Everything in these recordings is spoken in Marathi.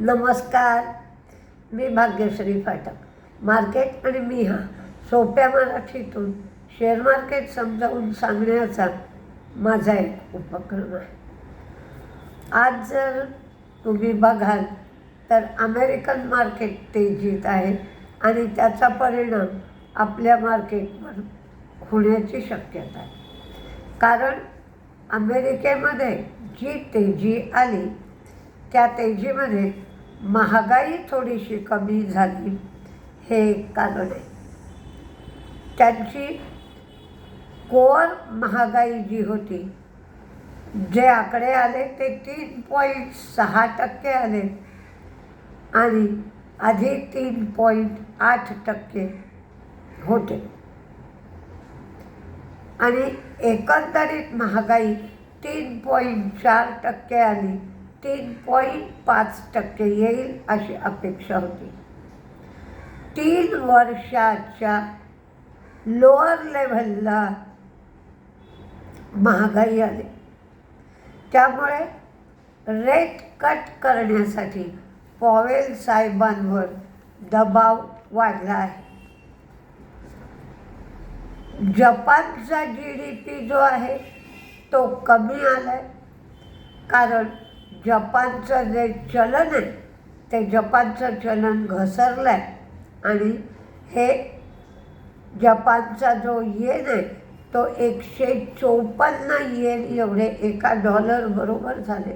नमस्कार. मी भाग्यश्री फाटक. मार्केट आणि मी हा सोप्या मराठीतून शेअर मार्केट समजावून सांगण्याचा माझा एक उपक्रम आहे. आज जर तुम्ही बघाल तर अमेरिकन मार्केट तेजीत आहे आणि त्याचा परिणाम आपल्या मार्केटवर होण्याची शक्यता आहे. कारण अमेरिकेमध्ये जी तेजी आली त्या तेजीमध्ये महागाई थोडीशी कमी झाली. हे एक कारण आहे त्यांची कोअर महागाई जी होती जे आकडे आले ते तीन पॉईंट सहा टक्के आले आणि आधी तीन पॉईंट आठ टक्के होते. आणि एकंदरीत महागाई तीन पॉईंट चार टक्के आली. तीन पॉईंट पाच टक्के येईल अशी अपेक्षा होती. तीन वर्षाच्या लोअर लेव्हलला महागाई आली. त्यामुळे रेट कट करण्यासाठी पॉवेल साहेबांवर दबाव वाढला आहे. जपानचा जी डी पी जो आहे तो कमी आला आहे कारण जपानचं जे चलन आहे ते जपानचं चलन घसरलं आहे आणि हे जपानचा जो येन आहे तो एकशे चोपन्न येन एवढे एका डॉलर बरोबर झाले.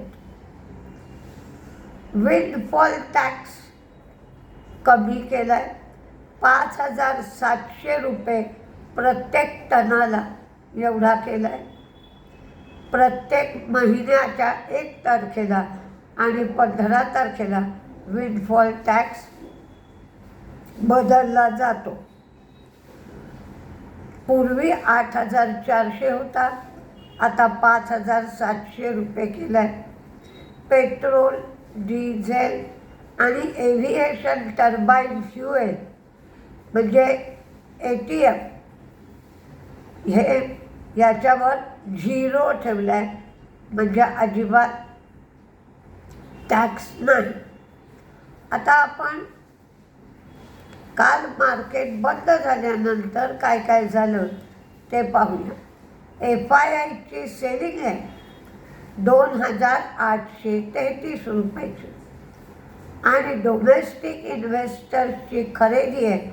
विंडफॉल टॅक्स कमी केला आहे पाच हजार सातशे रुपये प्रत्येक टनाला एवढा केला आहे प्रत्येक महिन्याच्या एक तारखेला आणि पंधरा तारखेला विंडफॉल टॅक्स बदलला जातो. पूर्वी आठ हजार चारशे होता आता पाच हजार सातशे रुपये केला आहे पेट्रोल डिझेल आणि एव्हिएशन टर्बाईन फ्युएल म्हणजे ए टी एम हे याच्यावर झिरो ठेवला आहे म्हणजे अजिबात टॅक्स नाही. आता आपण काल मार्केट बंद झाल्यानंतर काय काय झालं ते पाहूया. एफ आय आयची सेलिंग आहे दोन हजार आठशे तेहतीस रुपयाची. आणि डोमेस्टिक इन्व्हेस्टर्सची खरेदी आहे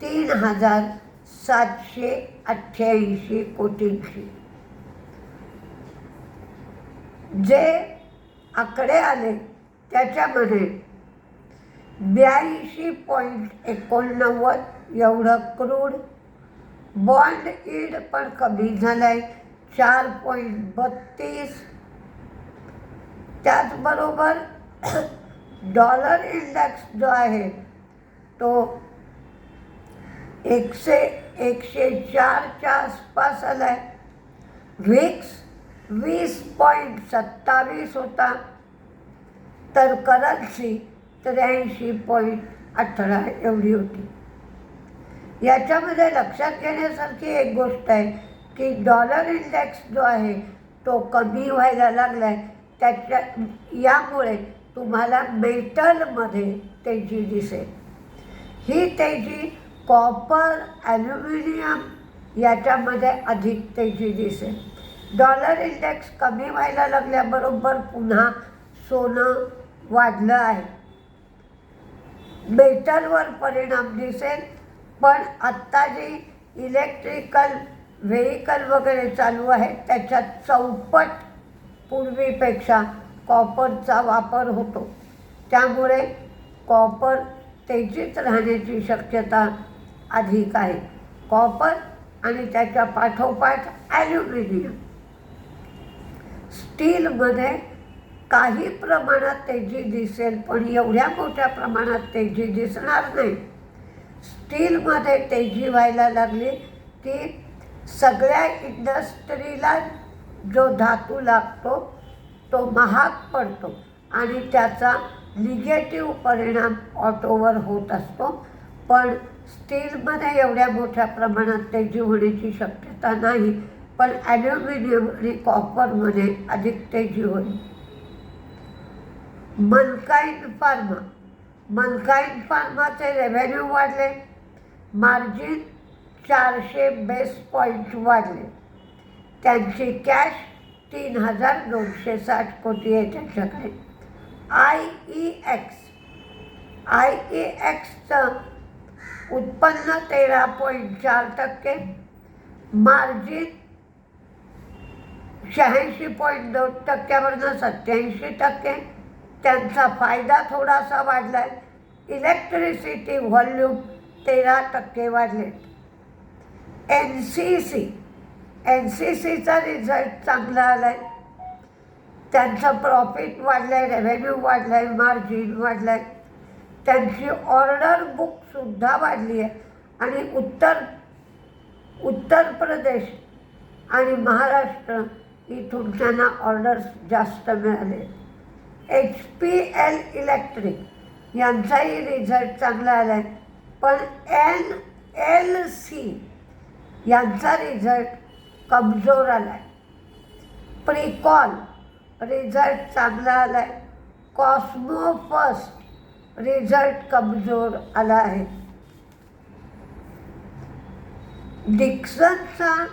तीन हजार सातशे अठ्ठ्याऐंशी कोटींची. जे आकडे आले त्याच्यामध्ये ब्याऐंशी पॉईंट एकोणनव्वद एवढं क्रूड बॉन्ड ईड पण कमी झालं आहे चार पॉईंट बत्तीस. त्याचबरोबर डॉलर इंडेक्स जो आहे तो एकशे एकशे चारच्या आसपास आला आहे वीस पॉईंट सत्तावीस होता. तर करन्सी त्र्याऐंशी पॉईंट अठरा एवढी होती. याच्यामध्ये लक्षात घेण्यासारखी एक गोष्ट आहे की डॉलर इंडेक्स जो आहे तो कमी व्हायला लागला आहे त्याच्या यामुळे तुम्हाला मेटलमध्ये तेजी दिसेल. ही तेजी कॉपर ॲल्युमिनियम याच्यामध्ये अधिक तेजी दिसेल. डॉलर इंडेक्स कमी व्हायला लागल्याबरोबर पुन्हा सोनं वाढलं आहे. मेटलवर परिणाम दिसेल पण आत्ता जी इलेक्ट्रिकल व्हेकल वगैरे चालू आहे त्याच्यात चौपट पूर्वीपेक्षा कॉपरचा वापर होतो. त्यामुळे कॉपर तेजीत राहण्याची शक्यता अधिक आहे. कॉपर आणि त्याच्या पाठोपाठ ॲल्युमिनियम. स्टीलमध्ये काही प्रमाणात तेजी दिसेल पण एवढ्या मोठ्या प्रमाणात तेजी दिसणार नाही. स्टीलमध्ये तेजी व्हायला लागली की सगळ्या इंडस्ट्रीला जो धातू लागतो तो महाग पडतो आणि त्याचा निगेटिव्ह परिणाम ऑटोवर होत असतो. पण स्टीलमध्ये एवढ्या मोठ्या प्रमाणात तेजी होण्याची शक्यता नाही. पण ॲल्युमिनियम आणि कॉपरमध्ये अधिक तेजी होईल मनकाईन फार्मा. मनकाईन फार्माचे रेव्हेन्यू वाढले. मार्जिन चारशे बेस पॉईंट वाढले. त्यांची कॅश तीन हजार दोनशे साठ कोटी आहे त्यांच्याकडे. I E X. I E एक्सचं उत्पन्न तेरा पॉईंट चार टक्के. मार्जिन शहाऐंशी पॉईंट दोन टक्क्यावरनं सत्याऐंशी टक्के. त्यांचा फायदा थोडासा वाढला आहे इलेक्ट्रिसिटी व्हॉल्यूम तेरा टक्के वाढले. N C C. N C सीचा रिझल्ट चांगला आला आहे त्यांचं प्रॉफिट वाढलं आहे रेव्हेन्यू वाढलं आहे मार्जिन वाढलं आहे त्यांची ऑर्डर बुकसुद्धा वाढली आहे. आणि उत्तर उत्तर प्रदेश आणि महाराष्ट्र इथून त्यांना ऑर्डर्स जास्त मिळाले. एच पी एल इलेक्ट्रिक यांचाही रिझल्ट चांगला आला आहे पण एन एल सी यांचा रिझल्ट कमजोर आला आहे प्रिकॉल रिझल्ट चांगला आला आहे कॉस्मो फर्स्ट रिझल्ट कमजोर आला आहे. डिक्सनचा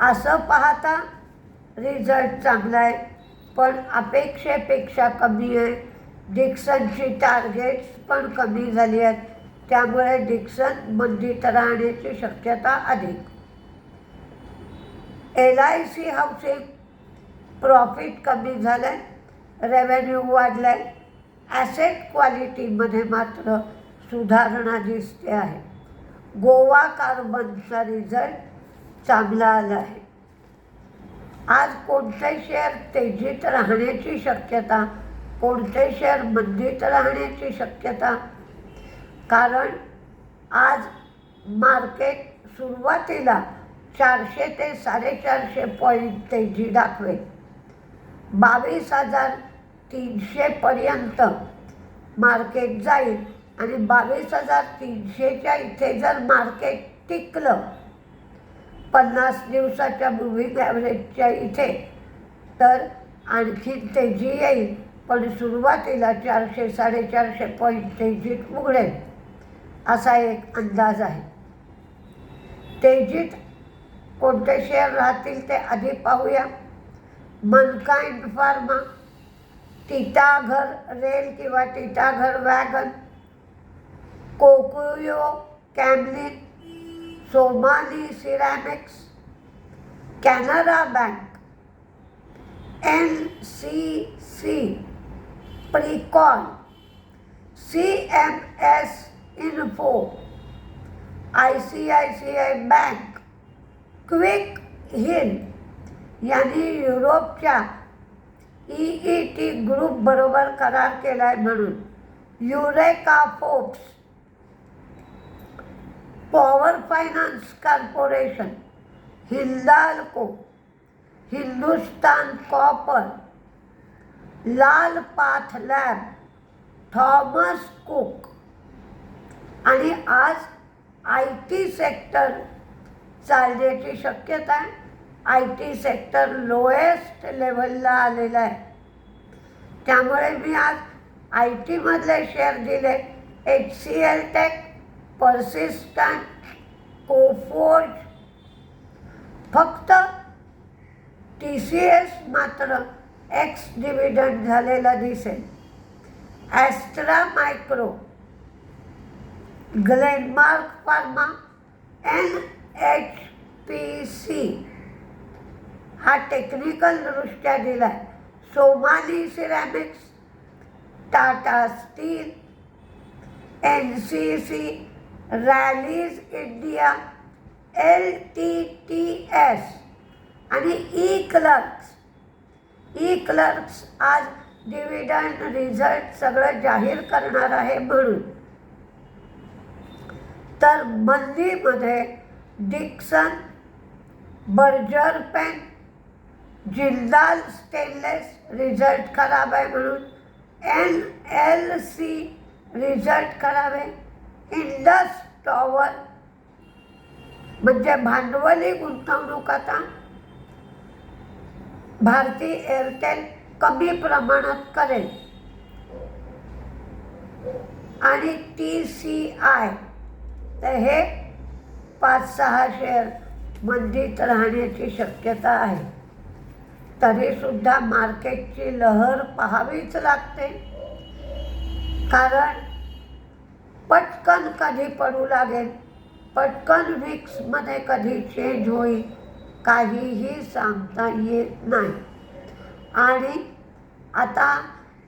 असं पाहता रिझल्ट चांगला आहे. पण अपेक्षेपेक्षा कमी आहे. डिक्सनची टार्गेट्स पण कमी झाली आहेत. त्यामुळे डिक्सन मंदीत राहण्याची शक्यता अधिक. L I C housing profit कमी झालं आहे रेव्हेन्यू वाढलं आहे ॲसेट क्वालिटीमध्ये मात्र सुधारणा दिसते आहे. गोवा कार्बनचा रिझल्ट चांगला आला आहे. आज कोणते शेअर तेजीत राहण्याची शक्यता कोणते शेअर मंदीत राहण्याची शक्यता? कारण आज मार्केट सुरुवातीला चारशे ते साडेचारशे पॉईंट तेजी दाखवेल. बावीस हजार तीनशेपर्यंत मार्केट जाईल. आणि बावीस हजार तीनशेच्या इथे जर मार्केट टिकलं पन्नास दिवसाच्या मुव्हिंग ॲव्हरेजच्या इथे तर आणखी तेजी येईल. पण सुरुवातीला चारशे साडेचारशे पॉईंट तेजीत उघडेल. असा एक अंदाज आहे. तेजीत कोणते शेअर राहतील ते आधी पाहूया. मनकाइंड फार्मा टिटाघर रेल किंवा Titagarh wagon Kokuyo Camlin Somany ceramics Canara bank N C C प्रिकॉन C M S info I C I C I bank quick heal यांनी युरोपच्या ई ई टी ग्रुपबरोबर करार केला आहे म्हणून Eureka Forbes power finance corporation Hindalco Hindustan copper Lal path lab Thomas Cook आणि आज आय टी सेक्टर चालण्याची शक्यता आहे. आय टी सेक्टर लोएस्ट लेवलला आलेलं आहे. त्यामुळे मी आज आय टीमधले शेअर दिले. H C L tech persistent Coforge फक्त टी सी एस मात्र एक्स डिव्हिडंड झालेला दिसेल. Astra micro Glenmark pharma N H P C हा टेक्निकलदृष्ट्या दिला आहे Somany ceramics Tata steel N C C Rallis India L T T S आणि ई क्लर्क्स ई क्लर्क्स आज डिव्हिडंड रिझल्ट सगळं जाहीर करणार आहे म्हणून. तर मंदीमध्ये Dixon Berger pen Jindal stainless result खराब आहे म्हणून एन एल सी रिझल्ट खराब आहे. इंडस टॉवर म्हणजे भांडवली गुंतवणूक आता. भारती एअरटेल कमी प्रमाणात करेल. आणि टी सी आय तर हे पाच सहा शेअर मंदीत राहण्याची शक्यता आहे. तरीसुद्धा मार्केटची लहर पाहावीच लागते. कारण पटकन कधी पडू लागेल पटकन विक्समध्ये कधी चेंज होईल काहीही सांगता येत नाही. आणि आता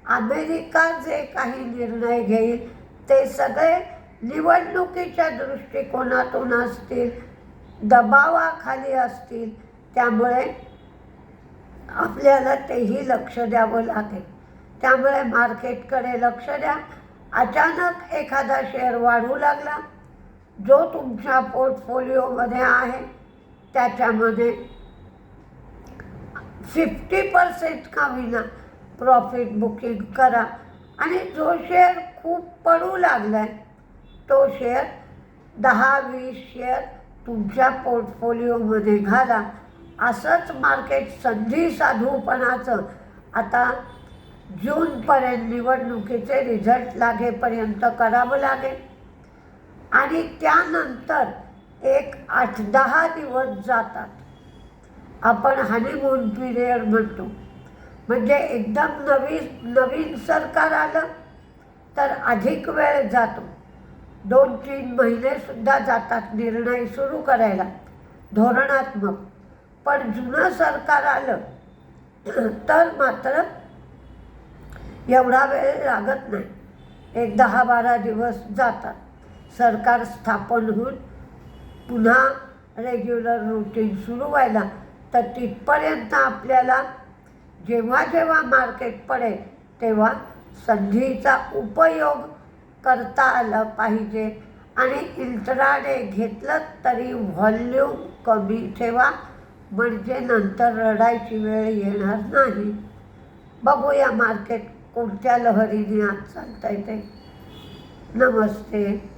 अमेरिका जे काही निर्णय घेईल ते सगळे निवडणुकीच्या दृष्टिकोनातून असतील दबावाखाली असतील त्यामुळे आपल्याला तेही लक्ष द्यावं लागेल. त्यामुळे मार्केटकडे लक्ष द्या. अचानक एखादा शेअर वाढू लागला. जो तुमच्या पोर्टफोलिओमध्ये आहे त्याच्यामध्ये फिफ्टी पर्सेंट का विना प्रॉफिट बुकिंग करा. आणि जो शेअर खूप पडू लागला आहे तो शेअर दहा वीस शेअर तुमच्या पोर्टफोलिओमध्ये घाला. असंच मार्केट संधी साधूपणाचं. आता जूनपर्यंत निवडणुकीचे रिझल्ट लागेपर्यंत करावं लागेल. आणि त्यानंतर एक आठ दहा दिवस जातात. आपण हनीमून पिरियड म्हणतो. म्हणजे एकदम नवीन नवीन सरकार आलं तर अधिक वेळ जातो. दोन तीन महिनेसुद्धा जातात निर्णय सुरू करायला. धोरणात्मक. पण जुनं सरकार आलं तर मात्र एवढा वेळ लागत नाही. एक दहा बारा दिवस जातात. सरकार स्थापन होऊन पुन्हा रेग्युलर रुटीन सुरू व्हायला. तर तिथपर्यंत आपल्याला जेव्हा जेव्हा मार्केट पडेल तेव्हा संधीचा उपयोग करता आला पाहिजे. आणि इंट्राडे घेतलं तरी व्हॉल्यूम कमी ठेवा. म्हणजे नंतर रडायची वेळ येणार नाही. बघूया मार्केट कोणत्या लहरीने आज चालतं आहे ते. नमस्ते.